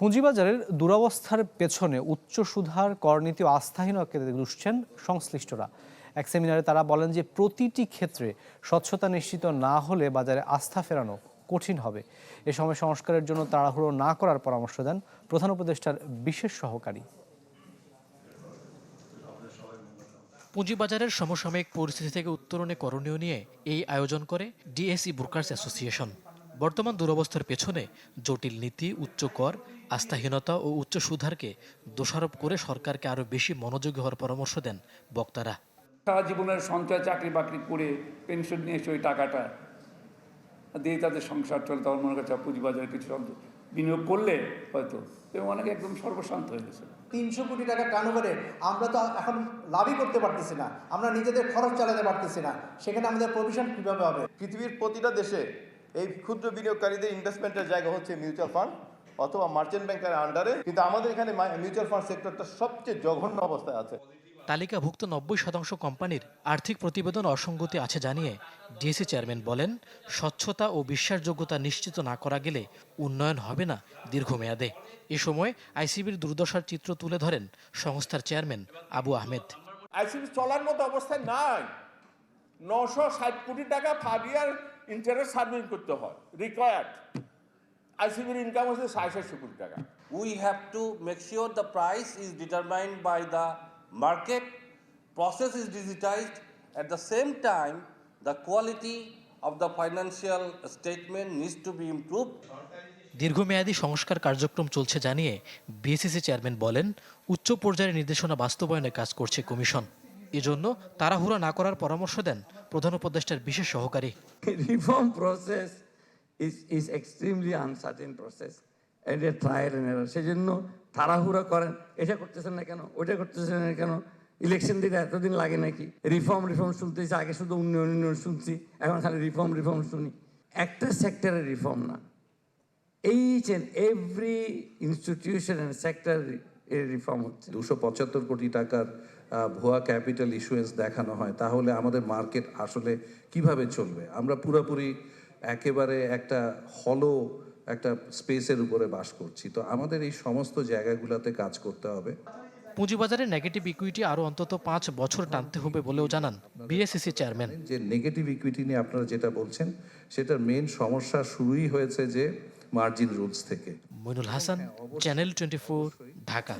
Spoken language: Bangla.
পুঁজিবাজারের দুরবস্থার পেছনে উচ্চ সুধার করনীতি ও আস্থাহীনকে দুষছেন সংশ্লিষ্টরা। এক সেমিনারে তারা বলেন যে প্রতিটি ক্ষেত্রে স্বচ্ছতা নিশ্চিত না হলে বাজারে আস্থা ফেরানো কঠিন হবে। এ সময় সংস্কারের জন্য তাড়াহুড়ো না করার পরামর্শ দেন প্রধান উপদেষ্টার বিশেষ সহকারী। পুঁজিবাজারের সমসাময়িক পরিস্থিতি থেকে উত্তরণে করণীয় নিয়ে এই আয়োজন করে ডিএসই ব্রোকার্স অ্যাসোসিয়েশন। বর্তমান দুরবস্থার পেছনে জটিল নীতি উচ্চ কর আস্থাহীনতা ও উচ্চ সুধারকে দোষারোপ করে সরকারকে আরও বেশি মনোযোগী হওয়ার পরামর্শ দেন বক্তারা। সারা জীবনের সঞ্চয় চাকরি বাকরি করে পেনশন নিয়ে এসে ওই টাকাটা দিয়ে তাদের সংসার চলে। তখন মনে করছে পুঁজিবাজারে কিছু বিনিয়োগ করলে হয়তো। এবং অনেকে একদম সর্বশান্ত হয়ে গেছে। তিনশো কোটি টাকা টার্নওভারে আমরা তো এখন লাভই করতে পারতেছি না। আমরা নিজেদের খরচ চালাতে পারতেছি না। সেখানে আমাদের প্রভিশন কীভাবে হবে? পৃথিবীর প্রতিটা দেশে এই ক্ষুদ্র বিনিয়োগকারীদের ইনভেস্টমেন্টের জায়গা হচ্ছে মিউচুয়াল ফান্ড অথবা মার্চেন্ট ব্যাংকের আন্ডারে কিন্তু আমাদের এখানে মিউচুয়াল ফান্ড সেক্টরটা সবচেয়ে জঘন্য অবস্থায় আছে। তালিকাভুক্ত নব্বই শতাংশ কোম্পানির আর্থিক প্রতিবেদন অসঙ্গতি আছে জানিয়ে ডিএসি চেয়ারম্যান বলেন স্বচ্ছতা ও বিশ্বাসযোগ্যতা নিশ্চিত না করা গেলে উন্নয়ন হবে না দীর্ঘমেয়াদে। এ সময় আইসিবির দুর্দশার চিত্র তুলে ধরেন সংস্থার চেয়ারম্যান আবু আহমেদ। আইসিবি চলার মতো অবস্থায় নাই। নশো ষাট কোটি টাকা ফাইভ ইয়ার ইন্টারেস্ট সার্ভিং করতে হয় রিকোয়ার্ড আইসিবির ইনকাম হচ্ছে সাড়ে সাতশো কোটি টাকা। We have to make sure the price is determined by the market process is digitized at the same time the quality of the financial statement needs to be improve দীর্ঘমেয়াদী সংস্কার কার্যক্রম চলছে জানিয়ে বিএসিসি চেয়ারম্যান বলেন উচ্চ পর্যায়ের নির্দেশনা বাস্তবায়নে কাজ করছে কমিশন। এজন্য তাড়াহুড়া না করার পরামর্শ দেন প্রধান উপদেষ্টার বিশেষ সহকারী। Reform process is is extremely uncertain process and a trial and error সেজন্য তাড়াহুড়া করেন। এটা করতেছেন না কেন? ওটা করতেছেন না কেন? ইলেকশন দিতে এতদিন লাগে নাকি? রিফর্ম রিফর্ম শুনতেছি, আগে শুধু উন্নয়ন উন্নয়ন শুনছি, এখন খালি রিফর্ম রিফর্ম শুনি। একটা সেক্টরের রিফর্ম না। Each and every institution and sector এর রিফর্ম হচ্ছে। দুশো পঁচাত্তর কোটি টাকার ভুয়া ক্যাপিটাল ইস্যুয়েন্স দেখানো হয় তাহলে আমাদের মার্কেট আসলে কীভাবে চলবে? আমরা পুরোপুরি একেবারে একটা হলো একটা স্পেসের উপরে বাস করছি। তো আমাদের এই সমস্ত জায়গাগুলোতে কাজ করতে হবে। পুঁজিবাজারে নেগেটিভ ইকুইটি আরও অন্তত পাঁচ বছর টানতে হবে বলেও জানান বিএসিসি চেয়ারম্যান যে নেগেটিভ ইকুইটি নিয়ে আপনারা যেটা বলছেন সেটার মেন সমস্যা শুরুই হয়েছে যে মার্জিন রুলস থেকে। Moinul Hasan channel twenty Dhaka.